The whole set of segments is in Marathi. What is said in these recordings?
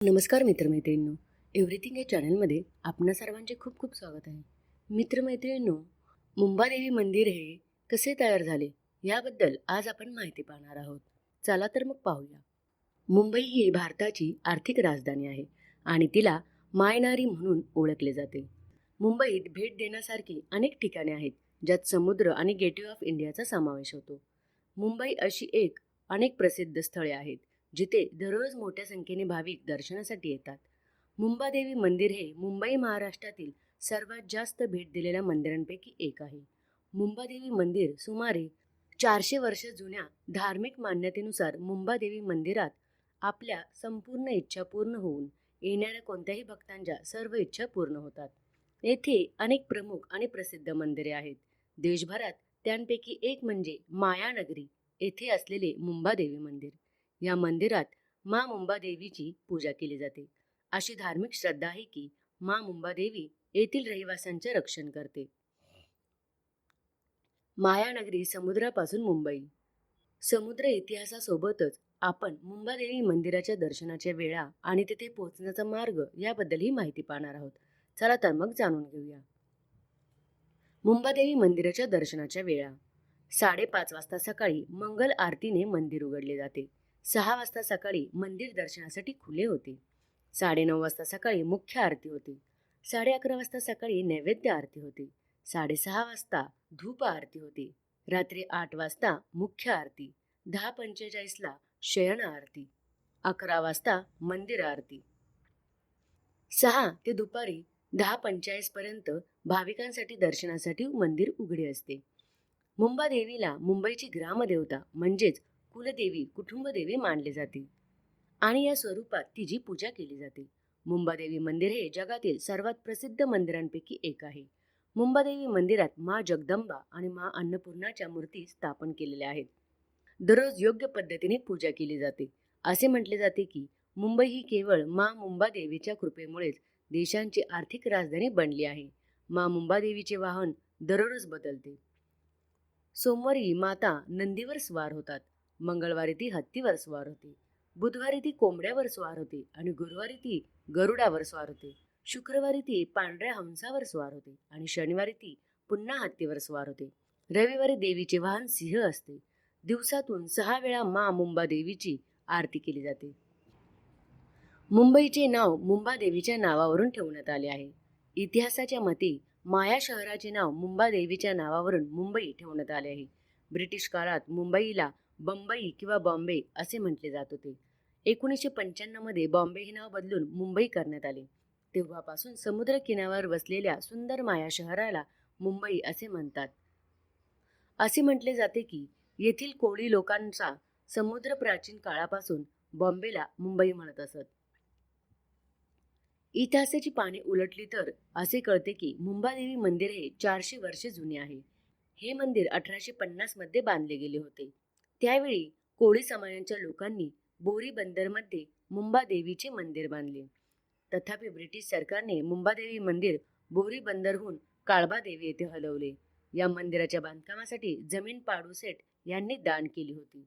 नमस्कार मित्रमैत्रिणींनो. एव्हरीथिंग या चॅनलमध्ये आपणा सर्वांचे खूप खूप स्वागत आहे. मित्रमैत्रिणींनो मुंबादेवी मंदिर हे कसे तयार झाले याबद्दल आज आपण माहिती पाहणार आहोत. चला तर मग पाहूया. मुंबई ही भारताची आर्थिक राजधानी आहे आणि तिला मायनारी म्हणून ओळखले जाते. मुंबईत भेट देण्यासारखी अनेक ठिकाणे आहेत ज्यात समुद्र आणि गेटवे ऑफ इंडियाचा समावेश होतो. मुंबई अशी एक अनेक प्रसिद्ध स्थळे आहेत जिथे दररोज मोठ्या संख्येने भाविक दर्शनासाठी येतात. मुंबादेवी मंदिर हे मुंबई महाराष्ट्रातील सर्वात जास्त भेट दिलेल्या मंदिरांपैकी एक आहे. मुंबादेवी मंदिर सुमारे चारशे वर्ष जुन्या धार्मिक मान्यतेनुसार मुंबादेवी मंदिरात आपल्या संपूर्ण इच्छा पूर्ण होऊन येणाऱ्या कोणत्याही भक्तांच्या सर्व इच्छा पूर्ण होतात. येथे अनेक प्रमुख आणि प्रसिद्ध मंदिरे आहेत. देशभरात त्यांपैकी एक म्हणजे मायानगरी येथे असलेले मुंबादेवी मंदिर. या मंदिरात मा मुंबादेवीची पूजा केली जाते. अशी धार्मिक श्रद्धा आहे की मा मुंबादेवी येथील रहिवाशांचे रक्षण करते. मायानगरी समुद्रापासून मुंबई. समुद्र इतिहासासोबतच आपण मुंबादेवी मंदिराच्या दर्शनाच्या वेळा आणि तिथे पोहोचण्याचा मार्ग याबद्दलही माहिती पाहणार आहोत. चला तर मग जाणून घेऊया. मुंबादेवी मंदिराच्या दर्शनाच्या वेळा साडेपाच वाजता सकाळी मंगल आरतीने मंदिर उघडले जाते. सहा वाजता सकाळी मंदिर दर्शनासाठी खुले होते. साडेनऊ वाजता सकाळी मुख्य आरती होती. साडे अकरा वाजता सकाळी नैवेद्य आरती होती. साडेसहा वाजता धूप आरती होती. रात्री आठ वाजता मुख्य आरती. दहा पंचेचाळीसला शयन आरती. अकरा वाजता मंदिर आरती. सहा ते दुपारी दहा पंचेचाळीसपर्यंत भाविकांसाठी दर्शनासाठी मंदिर उघडे असते. मुंबादेवीला मुंबईची ग्रामदेवता म्हणजेच कुलदेवी कुटुंबदेवी मानले जाते आणि या स्वरूपात तिची पूजा केली जाते. मुंबादेवी मंदिर हे जगातील सर्वात प्रसिद्ध मंदिरांपैकी एक आहे. मुंबादेवी मंदिरात मा जगदंबा आणि मा अन्नपूर्णाच्या मूर्ती स्थापन केलेल्या आहेत. दररोज योग्य पद्धतीने पूजा केली जाते. असे म्हटले जाते की मुंबई ही केवळ मा मुंबादेवीच्या कृपेमुळेच देशांची आर्थिक राजधानी बनली आहे. मा मुंबादेवीचे वाहन दररोज बदलते. सोमवारी माता नंदीवर स्वार होतात. मंगळवारी ती हत्तीवर स्वार होती. बुधवारी ती कोंबड्यावर स्वार होते आणि गुरुवारी ती गरुडावर स्वार होते. शुक्रवारी ती पांढऱ्या हंसावर स्वार होते आणि शनिवारी ती पुन्हा हत्तीवर स्वार होते. रविवारी देवीचे वाहन सिंह असते. दिवसातून सहा वेळा मा मुंबा देवीची आरती केली जाते. मुंबईचे नाव मुंबा देवीच्या नावावरून ठेवण्यात आले आहे. इतिहासाच्या मते माया शहराचे नाव मुंबा देवीच्या नावावरून मुंबई ठेवण्यात आले आहे. ब्रिटिश काळात मुंबईला बंबई किंवा बॉम्बे असे म्हटले जात होते. एकोणीसशे पंच्याण्णवमध्ये बॉम्बे हे नाव बदलून मुंबई करण्यात आले. तेव्हापासून समुद्र किनाऱ्यावर वसलेल्या सुंदर माया शहराला मुंबई असे म्हणतात. असे म्हटले जाते की येथील कोळी लोकांचा समुद्र प्राचीन काळापासून बॉम्बेला मुंबई म्हणत असत. इतिहासाची पाने उलटली तर असे कळते की मुंबादेवी मंदिर हे चारशे वर्षे जुने आहे. हे मंदिर अठराशे पन्नासमध्ये बांधले गेले होते. त्यावेळी कोळी समाजाच्या लोकांनी बोरी बंदरमध्ये मुंबादेवीचे मंदिर बांधले. तथापि ब्रिटिश सरकारने मुंबादेवी मंदिर बोरी बंदरहून काळबादेवी येथे हलवले. या मंदिराच्या बांधकामासाठी जमीन पाडूसेठ यांनी दान केली होती.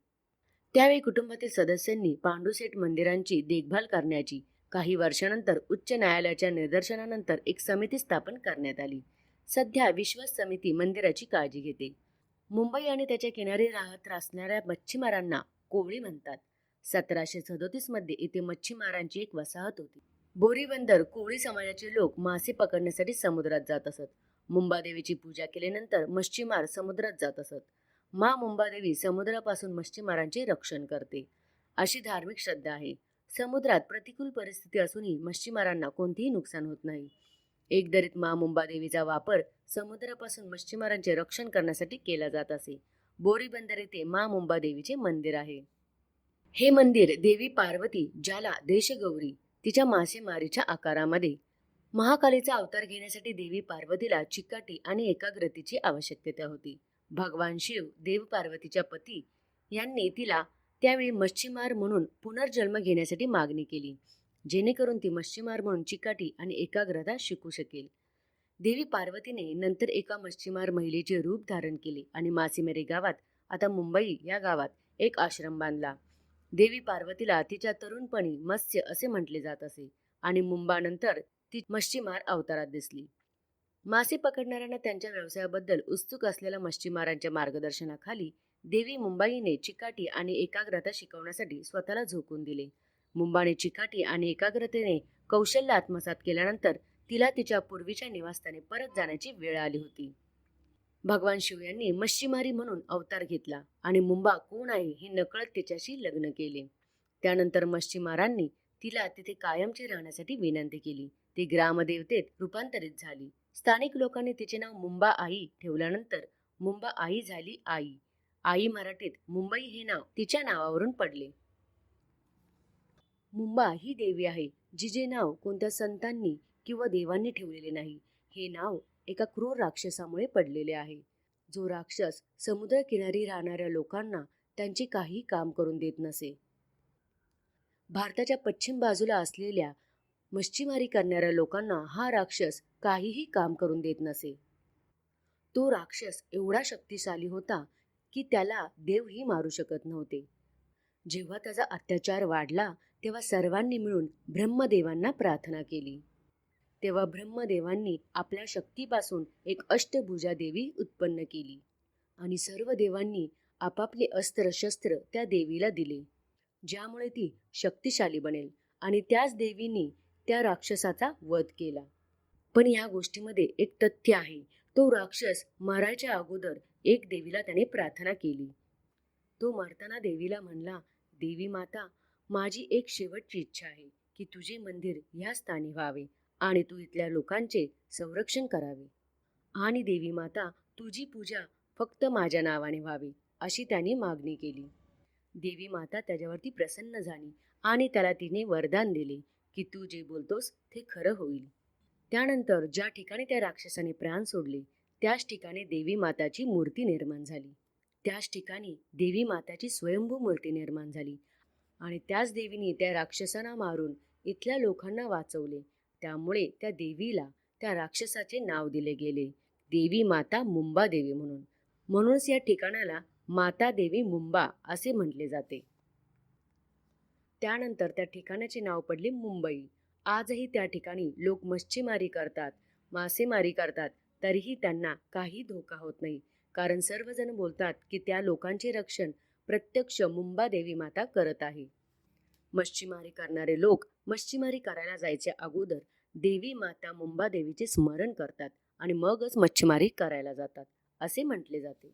त्यावेळी कुटुंबातील सदस्यांनी पांडुसेठ मंदिरांची देखभाल करण्याची काही वर्षानंतर उच्च न्यायालयाच्या निदर्शनानंतर एक समिती स्थापन करण्यात आली. सध्या विश्वास समिती मंदिराची काळजी घेते. मुंबई आणि त्याच्या किनारी राहत असणाऱ्या मच्छीमारांना कोवळी म्हणतात. सतराशे सदोतीसमध्ये इथे मच्छीमारांची एक वसाहत होती. बोरीबंदर कोळी समाजाचे लोक मासे पकडण्यासाठी समुद्रात जात असत. मुंबादेवीची पूजा केल्यानंतर मच्छीमार समुद्रात जात असत. मा मुंबादेवी समुद्रापासून मच्छीमारांचे रक्षण करते. अशी धार्मिक श्रद्धा आहे. समुद्रात प्रतिकूल परिस्थिती असूनही मच्छीमारांना कोणतेही नुकसान होत नाही. एकदरीत मा मुंबादेवीचा वापर समुद्रापासून मच्छीमारांचे रक्षण करण्यासाठी केला जात असे. बोरी बंदर येथे मा मुंबादेवीचे मंदिर आहे. हे मंदिर देवी पार्वती ज्याला देशगौरी तिच्या मासेमारीच्या आकारामध्ये. महाकालीचा अवतार घेण्यासाठी देवी पार्वतीला चिकाटी आणि एकाग्रतेची आवश्यकता होती. भगवान शिव देव पार्वतीच्या पती यांनी तिला त्यावेळी मच्छीमार म्हणून पुनर्जन्म घेण्यासाठी मागणी केली. जेणेकरून ती मच्छीमार म्हणून चिकाटी आणि एकाग्रता शिकू शकेल. देवी पार्वतीने नंतर एका मच्छीमार महिलेचे रूप धारण केले आणि मासेमारी गावात आता मुंबई या गावात एक आश्रम बांधला. देवी पार्वतीला तिच्या तरुणपणी मत्स्य असे म्हटले जात असे आणि मुंबानंतर ती मच्छीमार अवतारात दिसली. मासे पकडणाऱ्यांना त्यांच्या व्यवसायाबद्दल उत्सुक असलेल्या मच्छीमारांच्या मार्गदर्शनाखाली देवी मुंबईने चिकाटी आणि एकाग्रता शिकवण्यासाठी स्वतःला झोकून दिले. मुंबाने चिकाटी आणि एकाग्रतेने कौशल्य आत्मसात केल्यानंतर तिला तिच्या पूर्वीच्या निवासस्थानी परत जाण्याची वेळ आली होती. भगवान शिव यांनी मच्छीमारी म्हणून अवतार घेतला आणि मुंबा कोण आहे हे नकळत तिच्याशी लग्न केले. त्यानंतर मच्छीमारांनी तिला तिथे कायमचे राहण्यासाठी विनंती केली. ती ग्रामदेवतेत रूपांतरित झाली. स्थानिक लोकांनी तिचे नाव मुंबा आई ठेवल्यानंतर मुंबा आई झाली आई. आई मराठीत मुंबई हे नाव तिच्या नावावरून पडले. मुंबा ही देवी आहे जिचे नाव कोणत्या संतांनी किंवा देवांनी ठेवलेले नाही हे नाव एका क्रूर राक्षसामुळे पडलेले आहे. जो राक्षस समुद्रकिनारी राहणाऱ्या लोकांना त्यांचे काही काम करून देत नसे. भारताच्या पश्चिम बाजूला असलेल्या मच्छीमारी करणाऱ्या लोकांना हा राक्षस काहीही काम करून देत नसे. तो राक्षस एवढा शक्तिशाली होता की त्याला देवही मारू शकत नव्हते. जेव्हा त्याचा अत्याचार वाढला तेव्हा सर्वांनी मिळून ब्रह्मदेवांना प्रार्थना केली. तेव्हा ब्रह्मदेवांनी आपल्या शक्तीपासून एक अष्टभुजा देवी उत्पन्न केली आणि सर्व देवांनी आपापले अस्त्र शस्त्र त्या देवीला दिले ज्यामुळे ती शक्तिशाली बनेल आणि त्याच देवीने त्या राक्षसाचा वध केला. पण ह्या गोष्टीमध्ये एक तथ्य आहे तो राक्षस मारायच्या अगोदर एक देवीला त्याने प्रार्थना केली. तो मरताना देवीला म्हणला देवी माता माझी एक शेवटची इच्छा आहे की तुझे मंदिर ह्या स्थानी व्हावे आणि तू इथल्या लोकांचे संरक्षण करावे. आणि देवी माता तुझी पूजा फक्त माझ्या नावाने व्हावी अशी त्यांनी मागणी केली. देवी माता त्याच्यावरती प्रसन्न झाली आणि त्याला तिने वरदान दिले की तू जे बोलतोस ते खरं होईल. त्यानंतर ज्या ठिकाणी त्या राक्षसाने प्राण सोडले त्याच ठिकाणी देवी माताची मूर्ती निर्माण झाली. त्याच ठिकाणी देवी माताची स्वयंभू मूर्ती निर्माण झाली आणि त्याच देवीने त्या राक्षसांना मारून इथल्या लोकांना वाचवले. त्यामुळे त्या देवीला त्या राक्षसाचे नाव दिले गेले. देवी माता मुंबा देवी म्हणून. म्हणूनच या ठिकाणाला माता देवी मुंबा असे म्हटले जाते. त्यानंतर त्या ठिकाणाचे नाव पडले मुंबई. आजही त्या ठिकाणी लोक मच्छीमारी करतात मासेमारी करतात तरीही त्यांना काही धोका होत नाही. कारण सर्वजण बोलतात की त्या लोकांचे रक्षण प्रत्यक्ष मुंबा देवी माता करत आहे. मच्छीमारी करणारे लोक मच्छीमारी करायला जायच्या अगोदर देवी माता मुंबा देवीचे स्मरण करतात आणि मगच मच्छीमारी करायला जातात असे म्हटले जाते.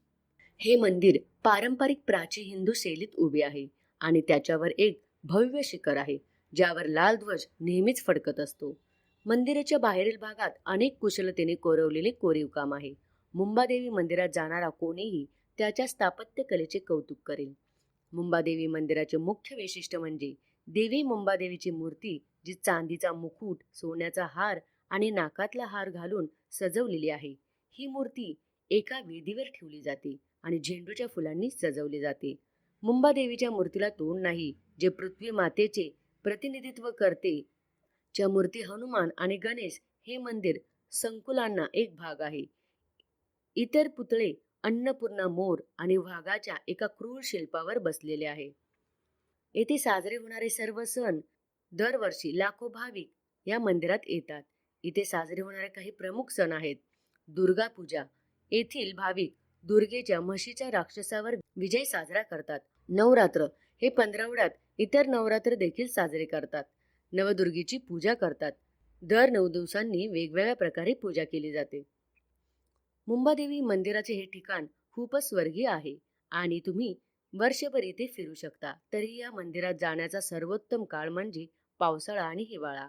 हे मंदिर पारंपरिक प्राची हिंदू शैलीत उभे आहे आणि त्याच्यावर एक भव्य शिखर आहे ज्यावर लाल ध्वज नेहमीच फडकत असतो. मंदिराच्या बाहेरील भागात अनेक कुशलतेने कोरवलेले कोरीव काम आहे मुंबादेवी मंदिरात जाणारा कोणीही त्याच्या स्थापत्यकलेचे कौतुक करेल. मुंबादेवी मंदिराचे मुख्य वैशिष्ट्य म्हणजे देवी मुंबादेवीची मूर्ती जी चांदीचा मुकुट सोन्याचा हार आणि नाकातला हार घालून सजवलेली आहे. ही मूर्ती एका वेदीवर ठेवली जाते आणि झेंडूच्या फुलांनी सजवली जाते. मुंबादेवीच्या मूर्तीला तोंड नाही जे पृथ्वी मातेचे प्रतिनिधित्व करते. च्या मूर्ती हनुमान आणि गणेश हे मंदिर संकुलांना एक भाग आहे. इतर पुतळे अन्नपूर्णा मोर आणि वाघाच्या एका क्रूर शिल्पावर बसलेले आहे. येथे साजरे होणारे सर्व सण दरवर्षी लाखो भाविक या मंदिरात येतात. इथे साजरे होणारे काही प्रमुख सण आहेत. दुर्गा पूजा. येथील भाविक दुर्गेच्या म्हशीच्या राक्षसावर विजय साजरा करतात. नवरात्र. हे पंधरवड्यात इतर नवरात्र देखील साजरे करतात. नवदुर्गेची पूजा करतात. दर नऊ दिवसांनी वेगवेगळ्या प्रकारे पूजा केली जाते. मुंबादेवी मंदिराचे हे ठिकाण खूपच स्वर्गीय आहे आणि तुम्ही वर्षभर इथे फिरू शकता. तरी या मंदिरात जाण्याचा सर्वोत्तम काळ म्हणजे पावसाळा आणि हिवाळा.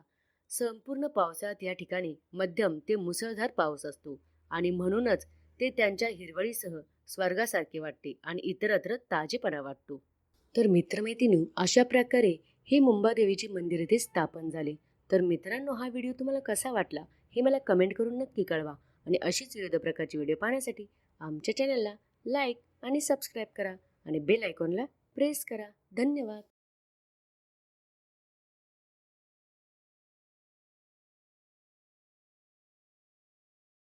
संपूर्ण पावसाळ्यात या ठिकाणी मध्यम ते मुसळधार पाऊस असतो आणि म्हणूनच ते त्यांच्या हिरवळीसह स्वर्गासारखे वाटते आणि इतरत्र ताजेपणा वाटतो. तर मित्रमैत्रिणी अशा प्रकारे हे मुंबादेवीचे मंदिर इथे स्थापन झाले. तर मित्रांनो हा व्हिडिओ तुम्हाला कसा वाटला हे मला कमेंट करून नक्की कळवा. आणि अशीच विविध प्रकारची व्हिडिओ पाहण्यासाठी आमच्या चॅनलला लाईक आणि सबस्क्राईब करा आणि बेल आयकॉनला प्रेस करा. धन्यवाद.